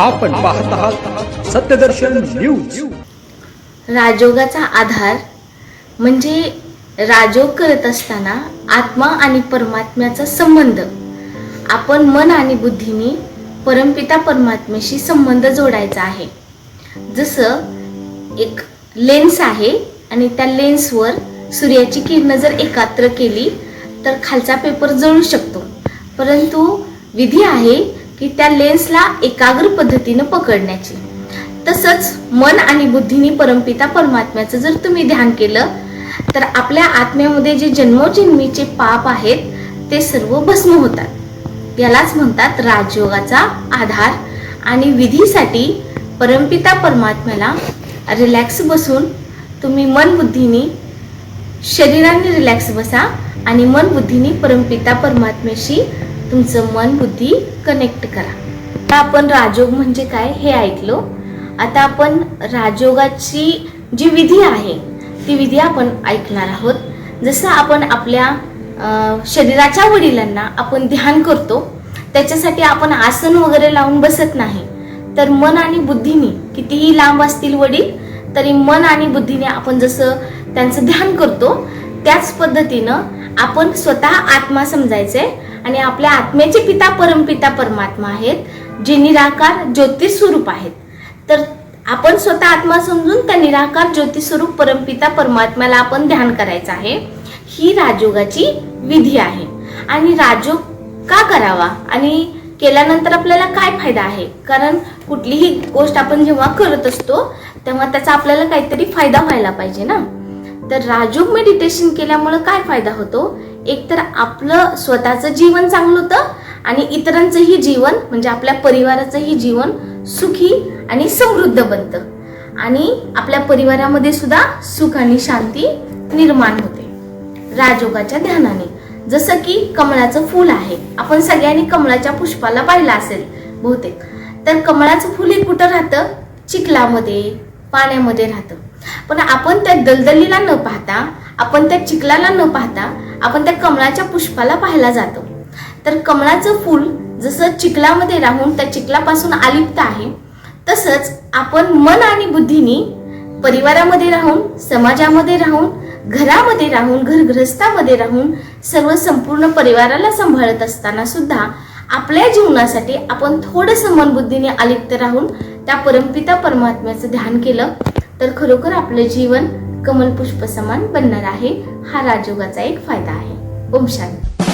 आपण पाहत आहात सत्यदर्शन न्यूज. राजयोगाचा आधार म्हणजे राजयोग करत असताना आत्मा आणि परमात्म्याचा संबंध. आपण मन आणि बुद्धीने परमपिता परमात्म्याशी संबंध जोडायचा आहे. जसं एक लेन्स आहे आणि त्या लेन्सवर सूर्याची किरणं जर एकात्र केली तर खालचा पेपर जळू शकतो. परंतु विधी आहे की त्या लेन्सला एकाग्र पद्धतीनं पकडण्याची. तसंच मन आणि बुद्धीने परमपिता परमात्म्याचं जर तुम्ही ध्यान केलं तर आपल्या आत्म्यामध्ये जे जन्मोजन्मीचे पाप आहेत ते सर्व भस्म होतात. यालाच म्हणतात राजयोगाचा आधार आणि विधीसाठी परमपिता परमात्म्याला रिलॅक्स बसून तुम्ही मन बुद्धीने शरीराने रिलॅक्स बसा आणि मन बुद्धीने परमपिता परमात्म्याशी तुमचं मन बुद्धी कनेक्ट करा. आता आपण राजयोग म्हणजे काय हे ऐकलो. आता आपण राजयोगाची जी विधी आहे ती विधी आपण ऐकणार आहोत. जसं आपण आपल्या शरीराच्या वडिलांना आपण ध्यान करतो त्याच्यासाठी आपण आसन वगैरे लावून बसत नाही. तर मन आणि बुद्धीने कितीही लांब असतील वडील तरी मन आणि बुद्धीने आपण जसं त्यांचं ध्यान करतो त्याच पद्धतीनं आपण स्वतः आत्मा समजायचे आणि आपल्या आत्म्याचे पिता परमपिता परमात्मा आहेत जे निराकार ज्योतिष स्वरूप आहेत. तर आपण स्वतः आत्मा समजून त्या निराकार ज्योती स्वरूप परमपिता परमात्म्याला आपण ध्यान करायचं आहे. ही राजयोगाची विधी आहे. आणि राजयोग का करावा? आणि केल्यानंतर आपल्याला काय फायदा आहे? कारण कुठलीही गोष्ट आपण जेव्हा करत असतो तेव्हा त्याचा आपल्याला काहीतरी फायदा व्हायला पाहिजे ना? तर राजयोग मेडिटेशन केल्यामुळे काय फायदा होतो? एकतर आपलं स्वतःचं जीवन चांगलं होतं आणि इतरांचंही जीवन म्हणजे आपल्या परिवाराचंही जीवन सुखी आणि समृद्ध बनतं. आणि आपल्या परिवारामध्ये सुद्धा सुख आणि शांती निर्माण होते. राजयोगाच्या ध्यानाने. जसं की कमळाचं फूल आहे. आपण सगळ्यांनी कमळाच्या पुष्पाला पाहिलं असेल बहुतेक. तर कमळाचं फुल हे कुठं राहतं? चिखलामध्ये पाण्यामध्ये राहतं. पण आपण त्या दलदलीला न पाहता आपण त्या चिखलाला न पाहता आपण त्या कमळाच्या पुष्पाला पाहायला जातो. तर कमळाचं फूल जसं चिखलामध्ये राहून त्या चिखलापासून आलिप्त आहे तसंच आपण मन आणि बुद्धीने परिवारामध्ये राहून समाजामध्ये राहून घरामध्ये राहून घरग्रस्तामध्ये राहून सर्व संपूर्ण परिवाराला सांभाळत असताना सुद्धा आपल्या जीवनासाठी आपण थोडंसं मनबुद्धीने आलिप्त राहून त्या परमपिता परमात्म्याचं ध्यान केलं तर खरोखर आपलं जीवन कमलपुष्प समान बनणार आहे. हा राजयोगाचा एक फायदा आहे. ओम शांती.